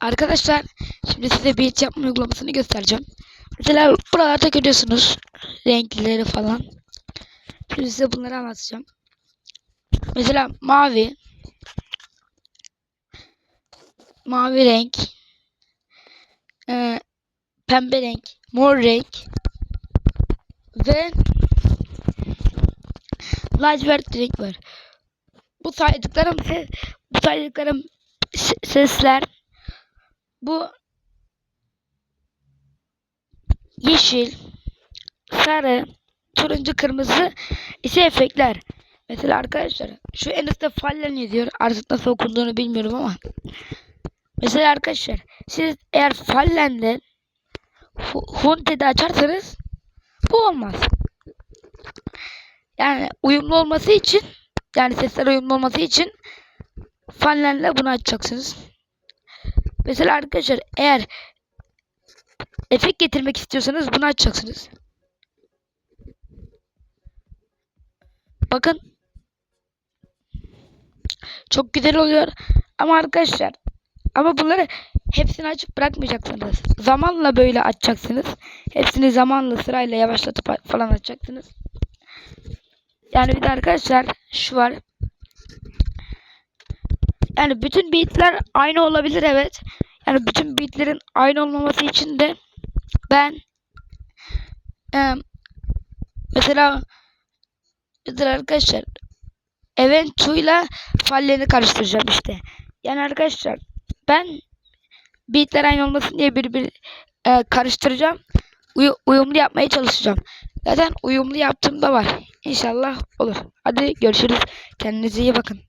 Arkadaşlar şimdi size beat yapma uygulamasını göstereceğim. Mesela buralarda görüyorsunuz renkleri falan. Şimdi size bunları anlatacağım. Mesela mavi mavi renk e, pembe renk mor renk ve lacivert renk var. Bu saydıklarım bu saydıklarım sesler bu yeşil, sarı, turuncu, kırmızı ise efektler. Mesela arkadaşlar şu en üstte fallen yazıyor. Artık nasıl okunduğunu bilmiyorum ama. Mesela arkadaşlar siz eğer fallenle Hunte'de açarsanız bu olmaz. Yani uyumlu olması için yani sesler uyumlu olması için fallenle bunu açacaksınız. Mesela arkadaşlar eğer efekt getirmek istiyorsanız bunu açacaksınız. Bakın. Çok güzel oluyor. Ama arkadaşlar ama bunları hepsini açıp bırakmayacaksınız. Zamanla böyle açacaksınız. Hepsini zamanla sırayla yavaşlatıp falan açacaksınız. Yani bir de arkadaşlar şu var. Yani bütün beatler aynı olabilir evet. Yani bütün beatlerin aynı olmaması için de ben e, mesela mesela arkadaşlar Event ile fallerini karıştıracağım işte. Yani arkadaşlar ben beatler aynı olmasın diye bir bir e, karıştıracağım. Uy uyumlu yapmaya çalışacağım. Zaten uyumlu yaptığımda var. İnşallah olur. Hadi görüşürüz. Kendinize iyi bakın.